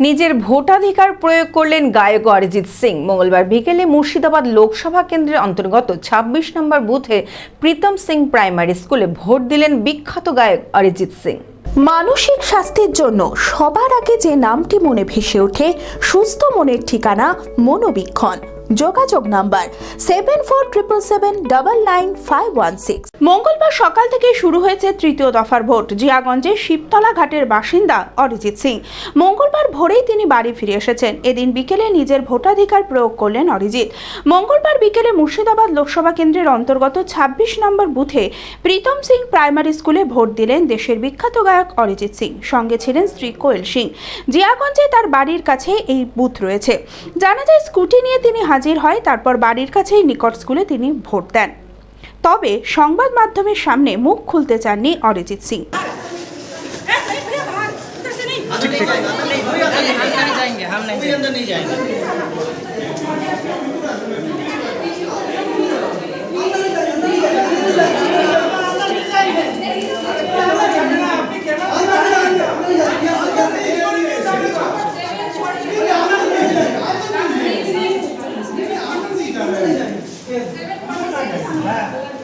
নিজের ভোটাধিকার প্রয়োগ করলেন গায়ক অরিজিৎ সিং। মঙ্গলবার বিকেলে মুর্শিদাবাদ লোকসভা কেন্দ্রের অন্তর্গত ২৬ নম্বর বুথে প্রীতম সিং প্রাইমারি স্কুলে ভোট দিলেন বিখ্যাত গায়ক অরিজিৎ সিং। মানসিক স্বাস্থ্যের জন্য সবার আগে যে নামটি মনে ভেসে ওঠে, সুস্থ মনের ঠিকানা মনোবীক্ষণ। যোগাযোগ number seven four triple seven double nine five one six মঙ্গলবার সকাল থেকে শুরু হয়েছে তৃতীয় দফার ভোট। জিয়াগঞ্জের শিবতলা ঘাটের বাসিন্দা অরিজিৎ সিং। মঙ্গলবার ভোরেই তিনি বাড়ি ফিরে এসেছেন। এদিন বিকেলে নিজের ভোটাধিকার প্রয়োগ করলেন অরিজিৎ। মঙ্গলবার বিকেলে মুর্শিদাবাদ লোকসভা কেন্দ্রের অন্তর্গত ২৬ নম্বর বুথে প্রীতম সিং প্রাইমারি স্কুলে ভোট দিলেন দেশের বিখ্যাত গায়ক অরিজিৎ সিং। সঙ্গে ছিলেন স্ত্রী কোয়েল সিং। জিয়াগঞ্জে তার বাড়ির কাছে এই বুথ রয়েছে। জানা যায়, স্কুটি নিয়ে তিনি হাজির হয় তারপর বাড়ির কাছেই নিকট স্কুলে তিনি ভোট দেন তবে সংবাদ মাধ্যমের সামনে মুখ খুলতে চাননি অরিজিৎ সিং हम नहीं जाएंगे हम नहीं कोई 来。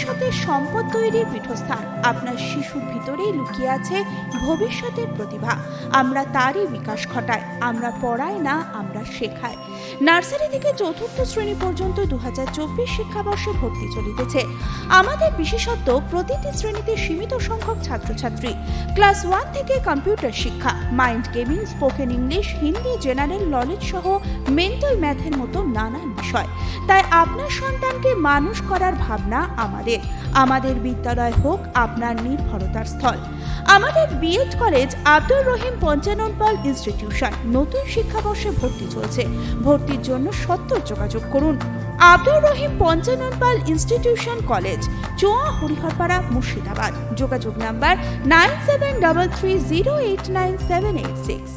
ভবিষ্যতের সম্পদ তৈরির পীঠস্থান। আপনার শিশুর ভিতরেই লুকিয়ে আছে ভবিষ্যতের প্রতিভা। আমরা তারই বিকাশ ঘটাই। আমরা পড়াই না, আমরা শেখাই। নার্সারি থেকে চতুর্থ শ্রেণি পর্যন্ত দু হাজার চব্বিশ শিক্ষাবর্ষে ভর্তি চলিতেছে। আমাদের বিশেষত্ব, প্রতিটি শ্রেণীতে সীমিত সংখ্যক ছাত্রছাত্রী। ক্লাস ওয়ান থেকে কম্পিউটার শিক্ষা, mind gaming, spoken English, Hindi, general knowledge সহ মেন্টাল ম্যাথের মতো নানান বিষয়। তাই আপনার সন্তানকে মানুষ করার ভাবনা আমাদের। আমাদের বিদ্যালয় হোক, আপনার নির্ভরতার স্থল। আমাদের BEd college Abdur Rahim Panchanan Pal institution নতুন শিক্ষাবর্ষে ভর্তি চলছে। ভর্তির জন্য সত্তর যোগাযোগ করুন। Abdur Rahim Panchanan Pal institution college, Choa Hariharpara, Murshidabad. যোগাযোগ number nine seven double three zero eight nine seven eight six.